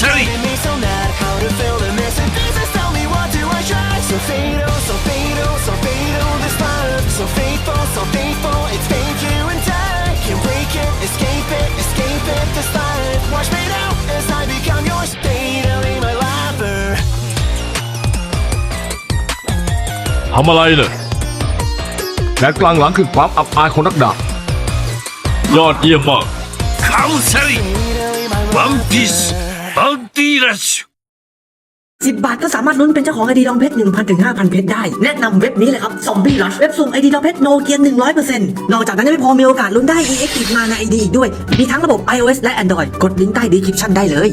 sorry. Driving me so mad how to fill the missing pieces tell me what do I try so fatal so fatal so fatal this love so faithful so faithful it's fake you and I can't break it escape it escape it this life watch me now as I become yours fatally my lover ทำอะไรเนี่ยแผนกลางหลังคือความอับอายของนักดาบยอดเยี่ยมมาก Come sorry. fatally my One lover Piece Bounty Rush. 10บาทก็สามารถลุ้นเป็นเจ้าของไอดีดองเพชร1,000ถึง5,000เพชรได้ แนะนำเว็บนี้เลยครับซอมบี้ลัชเว็บสุ่มไอดีดองเพชรโนเกีย100%นอกจากนั้นยังไม่พอมีโอกาสลุ้นได้ EX อีกมาในไอดีอีกด้วย มีทั้งระบบ iOS และ Android กดลิงก์ใต้ดีคริปชั่นได้เลย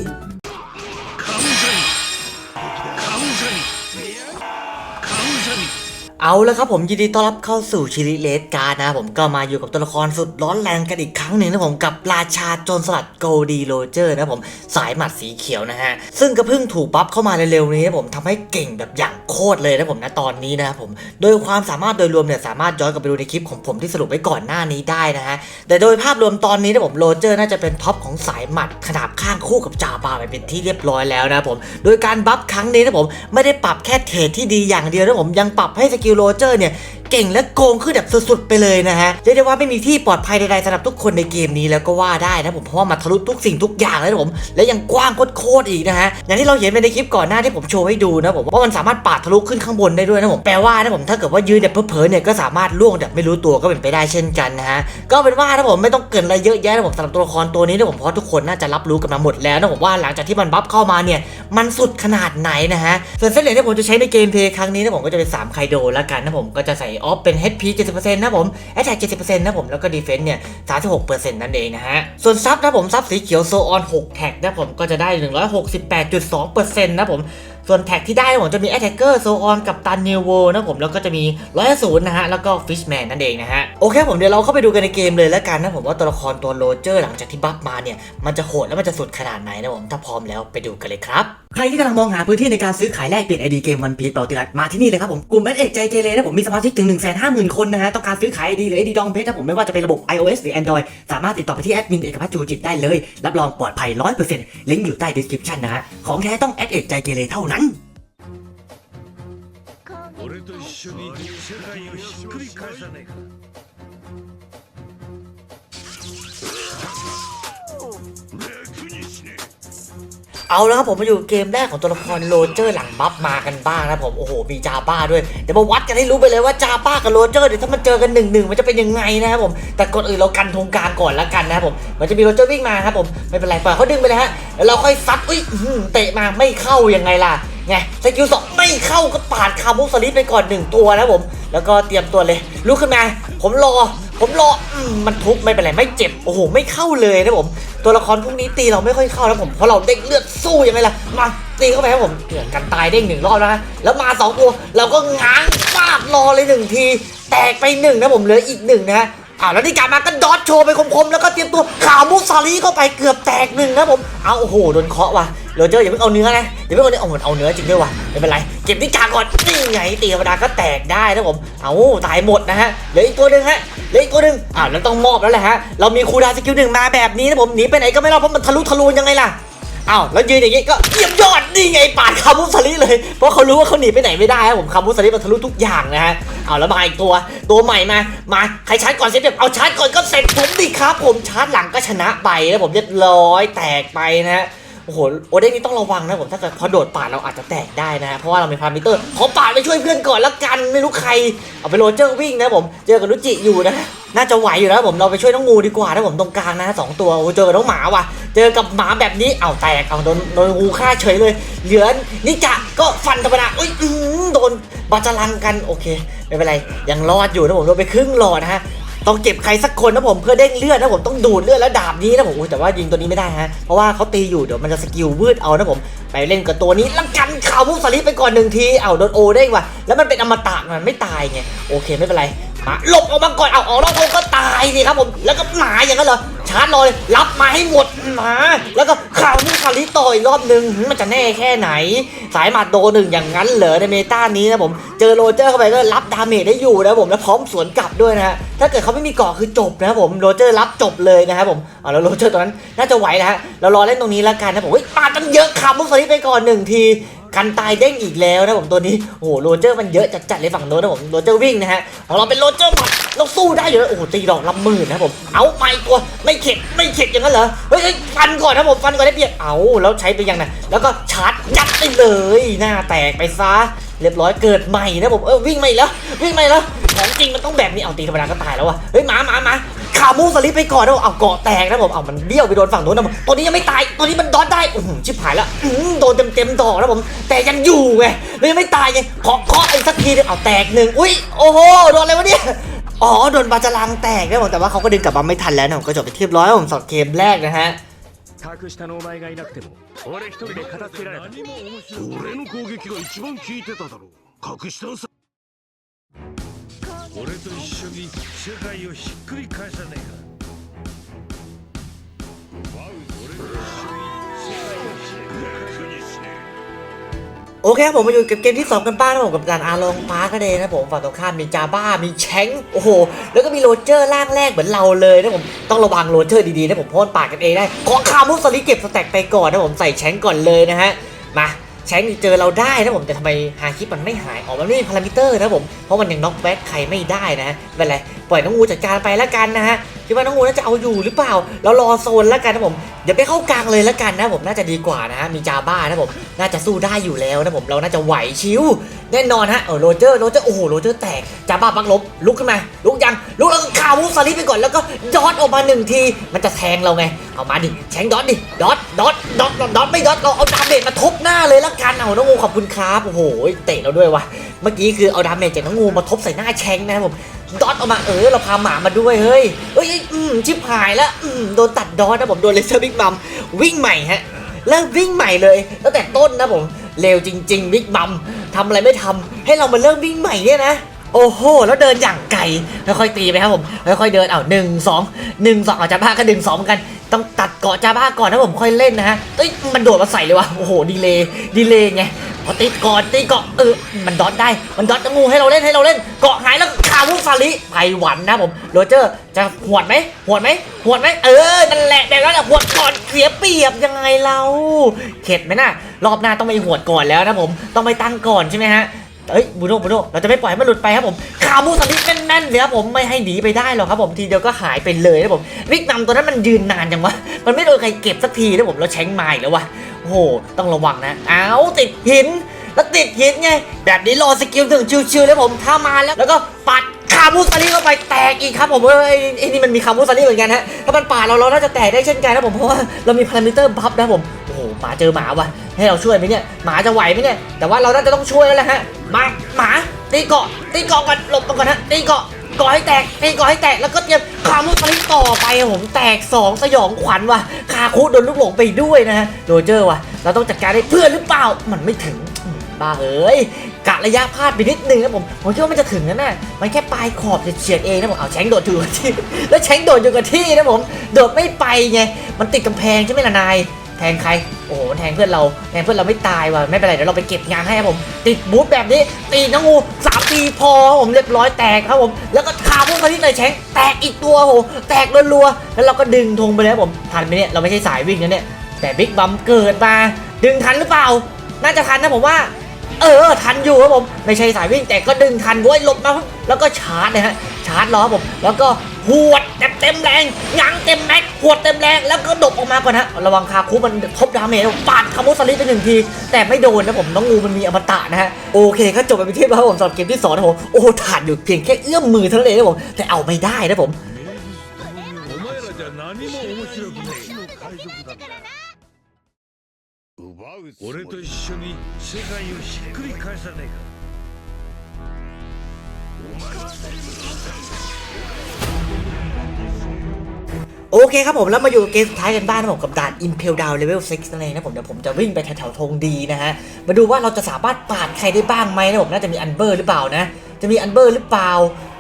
เอาละครับผมยินดีต้อนรับเข้าสู่ชิริเลสการ์ดนะผมก็มาอยู่กับตัวละครสุดร้อนแรงกันอีกครั้งหนึ่งนะผมกับราชาโจรสลัดโกดีโรเจอร์นะผมสายหมัดสีเขียวนะฮะ ซึ่งก็เพิ่งถูกบัฟเข้ามาเร็วๆนี้นะผมทำให้เก่งแบบอย่างโคตรเลยนะผมนะตอนนี้นะผมโดยความสามารถโดยรวมเนี่ยสามารถย้อนกลับไปดูในคลิปของผมที่สรุปไว้ก่อนหน้านี้ได้นะฮะแต่โดยภาพรวมตอนนี้นะผมโรเจอร์น่าจะเป็นท็อปของสายหมัดขนาบข้างคู่กับจาบาไปเป็นที่เรียบร้อยแล้วนะผมโดยการบัฟครั้งนี้นะผมไม่ได้ปรับแค่เทรดที่ดีอย่างเดียวนะผมยังปรับให้สกิลโรเจอร์เนี่ยเก่งและโกงขึ้นแบบสุดๆไปเลยนะฮะเรียกได้ว่าไม่มีที่ปลอดภัยใดๆสำหรับทุกคนในเกมนี้แล้วก็ว่าได้นะผมเพราะว่ามาทะลุทุกสิ่งทุกอย่างเลยนะผมและยังกว้างโคตรๆอีกนะฮะอย่างที่เราเห็นไปในคลิปก่อนหน้าที่ผมโชว์ให้ดูนะผมว่ามันสามารถปาดทะลุขึ้นข้างบนได้ด้วยนะผมแปลว่านะผมถ้าเกิดว่ายืนแบบเผลอๆเนี่ยก็สามารถล่วงแบบไม่รู้ตัวก็เป็นไปได้เช่นกันนะฮะก็เป็นว่านะผมไม่ต้องเกินอะไรเยอะแยะนะผมสำหรับตัวละครตัวนี้นะผมเพราะทุกคนน่าจะรับรู้กันมาหมดแล้วนะผมว่าหลังจากที่มันบัฟเข้ามาเนี่ยมันสุดขนาดไหนนะฮะส่วนเส้นเหลืองที่ผมจะใช้ในเกมเพลย์ครั้งนี้นะผมก็จะเป็น3ไคโดแล้วกันนะผมก็จะใส่ออฟเป็น HP 70%นะผม Attack 70%นะผม แล้วก็ Defense เนี่ย 36%นั่นเองนะฮะ ส่วนซับนะผม ซับสีเขียวโซออน6แท็กนะผม ก็จะได้ 168.2%นะผมส่วนแท็กที่ได้ผมจะมี Attacker โซออนกับตันเนวโวนะผมแล้วก็จะมีร้อยศูนย์นะฮะ แล้วก็ Fishman นั่นเองนะฮะ โอเคผมเดี๋ยวเราเข้าไปดูกันในเกมเลยแล้วกันนะผมว่าตัวละครตัวโรเจอร์หลังจากที่บัฟมาเนี่ย มันจะโหดแล้วมันจะสุดขนาดไหนนะผม ถ้าพร้อมแล้วไปดูกันเลยครับ ใครที่กำลังมองหาพื้นที่ในการซื้อขายแลกเปลี่ยนไอดีเกมวันพีชเปาติรัสมาที่นี่เลยครับผมกลุ่มแอดเอกใจเกเรนะผมมีสมาชิกถึง 1 5 0 0 0 0 คนนะฮะต้องการซื้อขายไอดีหรือไอดีดองเพชรนะผมไม่ว่าจะเป็นระบบ iOS หรือ Android สามารถติดต่อไปที่แอดมินเอกพัฒน์จูจิตได้เลย รับรองปลอดภัย 100%ลิงก์อยู่ใต้ description นะฮะของแท้ต้องแอดเอกใจเกเรเท่านั้น 俺と一緒に世界をひっくり返さないか เอาแล้วครับผมมาอยู่เกมแรกของตัวละครโรเจอร์หลังบัฟมากันบ้างนะผมโอ้โหมีจาบ้าด้วยเดี๋ยวมาวัดกันให้รู้ไปเลยว่าจาบ้ากับโรเจอร์เดี๋ยวถ้ามันเจอกันหนึ่งหนึ่งมันจะเป็นยังไงนะครับผมแต่ก่อนอื่นเรากันธงกลางก่อนล้วกันนะครับผมมันจะมีโรเจอร์วิ่งมาครับผมไม่เป็นไรปล่อยเขาดึงไปเลยฮะแล้วเราค่อยซัดอุ้ยเตะมาไม่เข้ายังไงล่ะไงสกิลสองไม่เข้าก็ปาดคาร์บูสลิปไปก่อนหนึ่งตัวนะผมแล้วก็เตรียมตัวเลยลุกขึ้นมา ผมรอผมรอมันทุบไม่เป็นไรไม่เจ็บโอ้โหไม่เข้าเลยนะผม ตัวละครพวกนี้ตีเราไม่ค่อยเข้านะผมเพราะเราเด้งเลือดสู้ยังไงล่ะมาตีเข้าไปครับผมเกือบกันตายเด้งหนึ่งรอบนะแล้วมาสองตัวเราก็ง้างฟาดรอเลยหนึ่งที แตกไปหนึ่งนะผมเหลืออีกหนึ่งนะฮะอ้าวแล้วนี่การมาก็ดอทโชว์ไปคมๆแล้วก็เตรียมตัวข่าวมุสซาลีเข้าไปเกือบแตกหนึ่งนะผมเอาโอ้โหโดนเคาะว่ะ โรเจอร์อย่าเพิ่งเอาเนื้อนะอย่าเพิ่งเอาเนื้อเอาเหมือนเอาเนื้อจริงด้วยว่ะไม่เป็นไรเก็บนิจาก่อนนี่ไงตีธรรมดาก็แตกได้นะผมเอาตายหมดนะฮะเหลืออีกตัวหนึ่งฮะเหลืออีกตัวหนึ่งอ้าวแล้วต้องมอบแล้วแหละฮะเรามีคูดาสกิลหนึ่งมาแบบนี้นะผมหนีไปไหนก็ไม่รอดเพราะมันทะลุทะลวงยังไงล่ะอ้าวแล้วยืนอย่างงี้ก็เยี่ยมยอดนี่ไงปาดคามุสลิเลย เพราะเขารู้ว่าเขาหนีไปไหนไม่ได้ครับผมคามุสลิมันทะลุทุกอย่างนะฮะเอาแล้วมาอีกตัวตัวใหม่มามาใครชาร์จก่อนเสร็จเรียบเอาชาร์จก่อนก็เสร็จผมดิครับ ผมชาร์จหลังก็ชนะไปนะผมเรียบร้อยแตกไปนะฮะ โอ้โหโอเด้งนี่ต้องระวังนะผมถ้าเกิดพอโดดปาดเราอาจจะแตกได้นะฮะเพราะว่าเรามีพามิเตอร์ขอปาดไปช่วยเพื่อนก่อนแล้วกันไม่รู้ใครเอาไปโรเจอร์วิ่งนะผมเจอกับรุจิอยู่นะน่าจะไหวอยู่แล้วผมเราไปช่วยน้องงูดีกว่าถ้าผมตรงกลางนะสองตัวโอ้เจอกับน้องหมาว่ะ เจอกับหมาแบบนี้เอาแตกเอาโดนโดนงูฆ่าเฉยเลยเหลือนิจะก็ฟันธรรมดาอุ้ยอื้อหือโดนบาจารังกันโอเคไม่เป็นไรยังรอดอยู่นะผมโดนไปครึ่งหลอดนะฮะ ต้องเก็บใครสักคนนะผมเพื่อเด้งเลือดนะผมต้องดูดเลือดแล้วดาบนี้นะผมอุ๊ยแต่ว่ายิงตัวนี้ไม่ได้ฮะเพราะว่าเขาตีอยู่เดี๋ยวมันจะสกิลวืดเอานะผมไปเล่นกับตัวนี้แล้วกันข่าวมุสลิปไปก่อนหนึ่งทีเอาโดนโอเด้งว่ะแล้วมันเป็นอมตะมันไม่ตายไงโอเคไม่เป็นไรมาหลบออกมาก่อนเอาออกนอกวงก็ตายสิครับผมแล้วก็หมาอย่างนั้นเหรอาร์จรอเลยรับมาให้หมดมาแล้วก็ข่าวนี่คาริต่ออีกรอบหนึ่งมันจะแน่แค่ไหน สายหมัดโดหนึ่งอย่างนั้นเหรอในเมตานี้นะผมเจอโรเจอร์เข้าไปก็รับดาเมจได้อยู่นะผมแล้วพร้อมสวนกลับด้วยนะฮะถ้าเกิดเขาไม่มีเกาะคือจบนะผมโรเจอร์รับจบเลยนะครับผมเอาแล้วโรเจอร์ตอนนั้นน่าจะไหวนะฮะเรารอเล่นตรงนี้แล้วกันนะผมเฮ้ยปาดกันเยอะคำมุสลิไปก่อนหนึ่งที กันตายเด้งอีกแล้วนะผมตัวนี้โอ้โหโรเจอร์มันเยอะจัดๆเลยฝั่งโน้นนะผมโรเจอร์วิ่งนะฮะของเราเป็นโรเจอร์หมัดเราสู้ได้อยู่แล้วโอ้โหตีดอกลำหมื่นนะผมเอาไปตัวไม่เข็ดไม่เข็ดอย่างนั้นเหรอเฮ้ยฟันก่อนนะผมฟันก่อนได้เปรียบเอาแล้วใช้ไปยังไงแล้วก็ชาร์จยัดไปเลยหน้าแตกไปซะเรียบร้อยเกิดใหม่นะผมเออวิ่งใหม่แล้ว วิ่งใหม่แล้วของจริงมันต้องแบบนี้เอาตีธรรมดาก็ตายแล้ววะเฮ้ยหมาหมาหมา ขามูสลิปไปก่อนนะผมเอาเกาะแตกนะผมเอามันเบี้ยวไปโดนฝั่งโน้นนะผมตัวนี้ยังไม่ตายตัวนี้มันดอทได้อื้อหือชิบหายแล้วอื้อโดนเต็มเต็มๆดอกนะผม แต่ยังอยู่ไงเลยยังไม่ตายไงขอเคาะอีกสักทีนึงเอาแตกหนึ่งอุ้ยโอ้โหโดนอะไรวะเนี่ยอ๋อโดนบาจารังแตกนะผมแต่ว่าเขาก็ดึงกลับมาไม่ทันแล้วนะผมก็จบไปเรียบร้อยแล้วผมสองเกมแรกนะฮะ 格下のお前がいなくても俺一人で片付けられた何も面白く俺の攻撃が一番効いてただろう隠したさ 俺と一緒に世界をひっくり返さねえか俺と一緒に世界をひっくり返さねえか โอเคครับผมมาอยู่กับเกมที่ 2 กันบ้างนะผมกับการอาลองปาร์ก็เลยนะผมฝั่งตรงข้ามมีจาบ้ามีแชงค์โอ้โห แล้วก็มีโรเจอร์ล่างแรกเหมือนเราเลยนะผมต้องระวังโรเจอร์ดีๆนะผมเพราะมันปาดกันเองได้ขอคามุสลิเก็บสแต็กไปก่อนนะผมใส่แชงค์ก่อนเลยนะฮะมา แชงเจอเราได้นะผมแต่ทำไมฮาคิปมันไม่หายออกมันไม่มีพารามิเตอร์นะผมเพราะมันยังน็อกแบ็คใครไม่ได้นะเป็นไรปล่อยน้องงูจัดการไปแล้วกันนะฮะคิดว่าน้องงูน่าจะเอาอยู่หรือเปล่า เรารอโซนแล้วกันนะผมเดี๋ยวไปเข้ากลางเลยแล้วกันนะผมน่าจะดีกว่านะฮะมีจาบ้านะผมน่าจะสู้ได้อยู่แล้วนะผมเราน่าจะไหวชิวแน่นอนฮะเออโรเจอร์โรเจอร์โอ้โหโรเจอร์แตกจาบ้าปักลบลุกขึ้นมาลุกยังลุกแล้วก็คาวุสลิปไปก่อนแล้วก็ดอทออกมาหนึ่งที มันจะแทงเราไงเอามาดิแทงดอทดิดอท ดอทดอทดอทไม่ดอทเราเอาดาเมจมาทุบหน้าเลยแล้วกันเอาน้องงูขอบคุณครับโอ้โหเตะเราด้วยวะเมื่อกี้คือเอาดาเมจจากน้องงูมาทุบใส่หน้าแชงนะครับผมดอทออกมาเออเราพาหมามาด้วยเฮ้ยเฮ้ยอืมชิบหายแล้วอืมโดนตัดดอทนะผมโดนเลเซอร์บิ๊กมัมวิ่งใหม่ฮะเริ่มวิ่งใหม่เลยตั้งแต่ต้นนะผมเร็วจริงๆบิ๊กบัมทำอะไรไม่ทำให้เรามาเริ่มวิ่งใหม่เนี่ยนะโอ้โห แล้วเดินอย่างไกลค่อยๆตีไปครับผม ค่อยๆเดิน เอาหนึ่งสองหนึ่งสองอาจาบ้าก็หนึ่งสองกัน ต้องตัดเกาะจาบ้าก่อนนะผมค่อยเล่นนะฮะเอ้ยมันโดดมาใส่เลยวะโอ้โหดีเลยดีเลยไงพอติดก่อนตีเกาะเออมันดอทได้มันดอทงูให้เราเล่นให้เราเล่นเกาะหายแล้วคาวุฟาลิไปหวันนะผมโรเจอร์จะหวดไหมหวดไหมหวดไหมเออนั่นแหละแบบนั้นแหละหวดก่อนเสียเปรียบยังไงเรา เข็ดไหมนะรอบหน้าต้องไปหวดก่อนแล้วนะผมต้องไปตั้งก่อนใช่ไหมฮะ เอ้ยบูโน่บูโน่เราจะไม่ปล่อยให้มันหลุดไปครับผมคามูสลิปแน่นๆเลยครับผมไม่ให้หนีไปได้หรอกครับผมทีเดียวก็หายไปเลยนะผมวิกนำตัวนั้นมันยืนนานจังวะมันไม่โดนใครเก็บสักทีนะผมแล้วแช้งมาอีกแล้ววะโอ้โหต้องระวังนะเอาติดหินแล้วติดหินไงแบบนี้รอสกิลถึงชิวๆเลยผมถ้ามาแล้วแล้วก็ปัดคามูสลิเข้าไปแตกอีกครับผมเอ้ยไอ้นี่มันมีคามูสลิเหมือนกันฮะถ้ามันปาดเราเราน่าจะแตกได้เช่นกันนะผมเพราะว่าเรามีพารามิเตอร์บัฟนะผม หหมาเจอหมาว่ะ ให้เราช่วยไหมเนี่ย หมาจะไหวไหมเนี่ย แต่ว่าเราน่าจะต้องช่วยแล้วแหละฮะ มา หมา ตีเกาะ ตีเกาะก่อน หลบมาก่อนฮะ ตีเกาะก่อให้แตกตีก่อให้แตกแล้วก็เตรียมคามูสลิต่อไปผมแตกสองสยองขวัญว่ะ คาคุโดนลูกหลงไปด้วยนะฮะโรเจอร์ว่ะ เราต้องจัดการได้เพื่อนหรือเปล่า มันไม่ถึงบ้าเอ้ยกะระยะพลาดไปนิดนึงนะผม ผมคิดว่ามันจะถึงนะแม่มันแค่ปลายขอบจะเฉียดเองนะผมเอาแชงโดดอยู่กับที่ แล้วแชงโดดอยู่กับที่นะผม โดดไม่ไปไง มันติดกำแพงใช่ไหมล่ะนาย แทงใคร โอ้โหแทงเพื่อนเราแทงเพื่อนเราไม่ตายว่ะไม่เป็นไรเดี๋ยวเราไปเก็บงานให้ครับผม ติดบูทแบบนี้ ตีน้องงูสามตีพอครับผมเรียบร้อยแตกครับผม แล้วก็คาพวกเขาที่ใส่แชงแตกอีกตัวโหแตกรัวๆแล้วเราก็ดึงธงไปเลยครับผมทันไหมเนี่ยเราไม่ใช่สายวิ่งนะเนี่ยแต่บิ๊กบัมเกิดมาดึงทันหรือเปล่า น่าจะทันนะผมว่า เออทันอยู่ครับผมไม่ใช่สายวิ่งแต่ก็ดึงทันเว้ยหลบมาแล้วก็ชาร์จนะฮะชาร์จล้อผมแล้วก็ หวดเต็มเต็มแรงยังเต็มแม็กหวดเต็มแรง แล้วก็ดบออกมาก่อนฮะ ระวังคาคุมันทบดาเมจปาดคามุสลิปไปหนึ่งที แต่ไม่โดนนะผม น้องงูมันมีอมตะนะฮะ โอเคก็จบไปเป็นที่แล้วครับผมสำหรับเกมที่สองนะผม โอ้ถ่านอยู่เพียงแค่เอื้อมมือเท่านั้นเองนะผม แต่เอาไม่ได้นะผม お前らじゃ何も面白くねえ海賊団だ奪うつもり俺と一緒に世界をひっくり返さねえか โอเคครับผมแล้วมาอยู่เกมสุดท้ายกันบ้างนะผมกับด่าน Impel Down Level 6นั่นเองนะผมเดี๋ยวผมจะวิ่งไปแถวๆธงดีนะฮะมาดูว่าเราจะสามารถปาดใครได้บ้างไหมนะผมน่าจะมีอันเบอร์หรือเปล่านะ จะมีอันเบอร์หรือเปล่า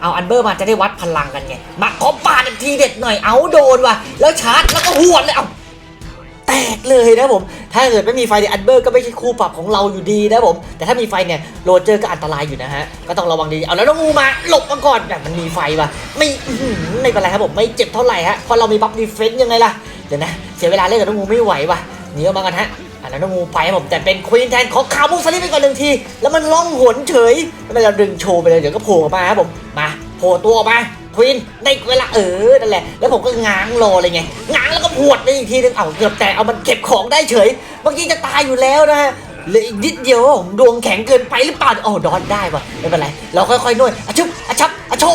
เอาอันเบอร์มาจะได้วัดพลังกันไงมาขอปาดอีกทีเด็ดหน่อยเอาโดนว่ะแล้วชาร์จแล้วก็หวดเลยเอา กเลยนะผม ถ้าเกิดไม่มีไฟเนี่ยอันเบอร์ก็ไม่ใช่คู่ปรับของเราอยู่ดีนะผม แต่ถ้ามีไฟเนี่ยโรเจอร์ก็อันตรายอยู่นะฮะ ก็ต้องระวังดีเอาแล้วน้องงูมาหลบมาก่อนแบบมันมีไฟว่ะ ไม่ไม่เป็นไรครับผมไม่เจ็บเท่าไหร่ฮะเพราะเรามีบัฟดีเฟนต์ยังไงล่ะ เดี๋ยวนะเสียเวลาเล่นกับน้องงูไม่ไหวว่ะหนีออกมากันฮะอะแล้วน้องงูไปครับผมแต่เป็นควีนแทนขอคาบุกสลิปไปก่อนหนึ่งที แล้วมันล่องหนเฉยแล้วมันจะดึงโชว์ไปเลยเดี๋ยวก็โผล่มาครับผมมาโผล่ตัวออกมา ควีนในเวลาเออนั่นแหละ แล้วผมก็ง้างรอเลยไง ง้างแล้วก็พวดไปอีกทีนึง เอาเกือบแต่เอามันเก็บของได้เฉย เมื่อกี้จะตายอยู่แล้วนะฮะเหลืออีกนิดเดียวผมดวงแข็งเกินไปหรือเปล่าโอ้ดอนได้ปะไม่เป็นไร เราค่อยๆนวดอะชุบอะชับอะโช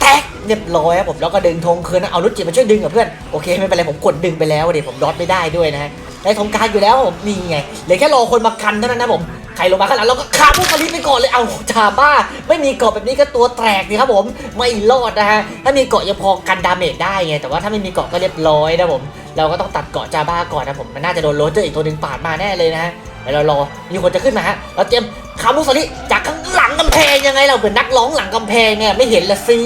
แตกเรียบร้อยครับผมแล้วก็ดึงธงคืนนะเอารุจิมาช่วยดึงกับเพื่อนโอเคไม่เป็นไรผมกดดึงไปแล้วเดี๋ยวผมดอทไม่ได้ด้วยนะฮะได้ทงการอยู่แล้วผมนี่ไงเหลือแค่รอคนมากันเท่านั้นนะผม ใครลงมาข้างหลังเราก็คาบุกคลิปไปก่อนเลย เอาชาบ้า ไม่มีเกาะแบบนี้ก็ตัวแตกนี่ครับผม ไม่รอดนะฮะ ถ้ามีเกาะยังพอกันดาเมจได้ไง แต่ว่าถ้าไม่มีเกาะก็เรียบร้อยนะผม เราก็ต้องตัดเกาะจาบ้าก่อนนะผม มันน่าจะโดนโรเจอร์อีกตัวหนึ่งปาดมาแน่เลยนะฮะเดี๋ยวเรารอ มีคนจะขึ้นมาฮะ เราเตรียมคาบุสลิจากข้างหลังกำแพงยังไงเราเหมือนนักร้องหลังกำแพงเนี่ยไม่เห็นละสิ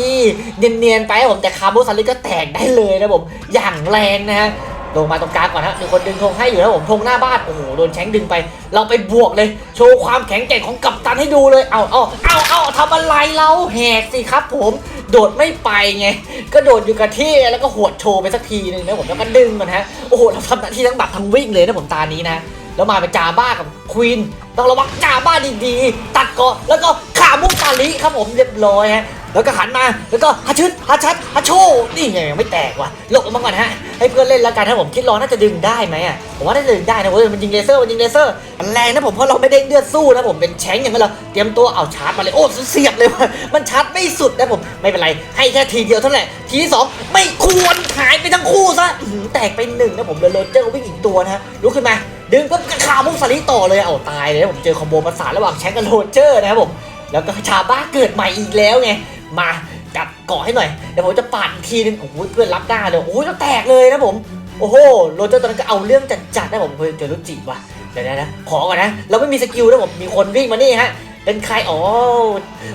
เนียนๆไปผมแต่คาบุสลิก็แตกได้เลยนะผม อย่างแรงนะฮะ ลงมาตรงกลางก่อนฮะมีคนดึงธงให้อยู่แล้วผมธงหน้าบ้านโอ้โหโดนแช้งดึงไป เราไปบวกเลย โชว์ความแข็งแกร่งของกัปตันให้ดูเลยเอาเอาเอาเอาทำอะไรเราแหกสิครับ ผมโดดไม่ไปไงก็โดดอยู่กับที่แล้วก็หวดโชว์ไปสักทีนึงนะผมแล้วก็ดึงมันฮะโอ้โหเราทำหน้าที่ทั้งบับทั้งวิ่งเลยนะผมตานี้นะ แล้วมาเป็นจาบ้ากับควีนต้องระวังจาบ้าดีๆตัดเกาะแล้วก็ขามุกตาลิครับผมเรียบร้อยฮะ แล้วก็หันมา แล้วก็ฮัชชึดฮัชชัดฮัชโชนี่ไงยังไม่แตกว่ะหลบออกมาก่อนฮะ ให้เพื่อนเล่นแล้วกันถ้าผมคิดรอน่าจะดึงได้ไหมอะ ผมว่าน่าจะดึงได้นะเว้ย มันยิงเลเซอร์ มันยิงเลเซอร์มันแรงนะผม เพราะเราไม่ได้เลือดสู้นะผม เป็นแชงอย่างนั้นเรอเตรียมตัวเอาชาร์จมาเลย โอ้เสียบเลยว่ะ มันชาร์จไม่สุดนะผม ไม่เป็นไร ให้แค่ทีเดียวเท่านั้นแหละ ทีที่สองไม่ควรหายไปทั้งคู่ซะแตกไปหนึ่งนะผมเลยโรเจอร์วิ่งอีกตัวนะฮะลุกขึ้นมาดึงปุ๊บก็ขามุกสลิต่อเลยเอาตายเลยนะผมเจอคอมโบประสานระหว่างแชงกับโรเจอร์นะครับผมแล้วก็ชาบ้าเกิดใหม่อีกแล้วไง มาจับเกาะให้หน่อยเดี๋ยวผมจะปาดอีกทีนึงโอ้โหเพื่อนรับได้เลยโอ้ยแล้วแตกเลยนะผมโอ้โหโรเจอร์ตอนนั้นก็เอาเรื่องจัดๆนะผมเพื่อนจอรุจิว่ะเดี๋ยวนะนะขอก่อนนะ เราไม่มีสกิลนะผมมีคนวิ่งมานี่ฮะเป็นใครอ๋อ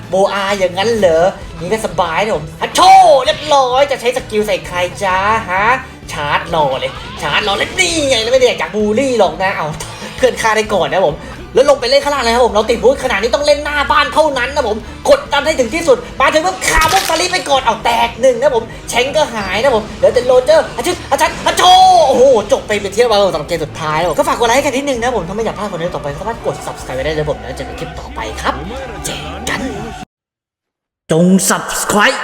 โบอาอย่างนั้นเหรอนี่ก็สบายนะผมฮัชโชเรียบร้อยจะใช้สกิลใส่ใครจ้าฮะชาร์จรอเลย ชาร์จรอเลยนี่ไงแล้วไม่ได้อยากจากบูลลี่หรอกนะเอาเพื่อนฆ่าได้ก่อนนะผม แล้วลงไปเล่นข้างล่างเลยครับผมเราติดบูธขนาดนี้ต้องเล่นหน้าบ้านเท่านั้นนะผมกดดันให้ถึงที่สุด มาถึงปุ๊บคาบุกสลิปไปก่อนเอาแตกหนึ่งนะผมเชงก็หายนะผมเหลือแต่โรเจอร์อาชิตอาชันอาโชโอ้โหจบไปเป็นที่รียบอยสำหรับเกมสุดท้ายแล้วก็ฝากกดไลค์ให้กันนิดนึงนะผมถ้าไม่อยากพลาดคอนเทนต์ต่อไปสามารถกด subscribe ไว้ได้เลยผมแล้วเจอกันคลิปต่อไปครับเจอกันจง subscribe